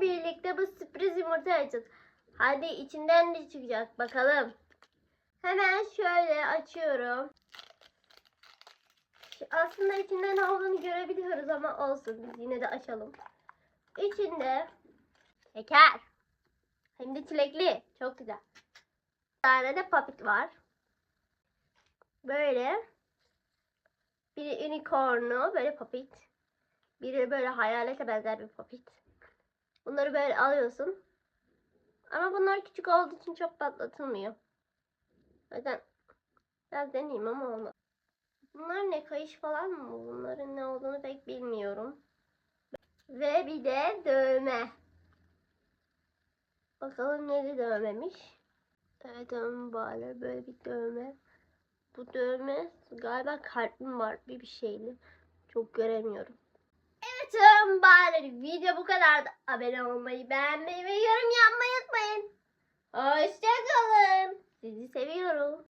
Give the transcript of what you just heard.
birlikte bu sürpriz yumurta açacağız. Hadi içinden ne çıkacak bakalım. Hemen şöyle açıyorum. Aslında içinde ne olduğunu görebiliyoruz ama olsun biz yine de açalım. İçinde şeker. Hem de çilekli. Çok güzel. Bir tane de papit var. Böyle. Biri unicornlu böyle papit. Biri böyle hayalete benzer bir papit. Bunları böyle alıyorsun. Ama bunlar küçük olduğu için çok patlatılmıyor. O yüzden biraz deneyeyim ama olmaz. Bunlar ne kayış falan mı? Bunların ne olduğunu pek bilmiyorum. Ve bir de dövme. Bakalım neli dövmemiş. Evet dövme böyle böyle bir dövme. Bu dövme galiba kalbim var bir bir şeyli. Çok göremiyorum. Canım bari video bu kadardı. Abone olmayı, beğenmeyi ve yorum yapmayı unutmayın. Hoşçakalın. Sizi seviyorum.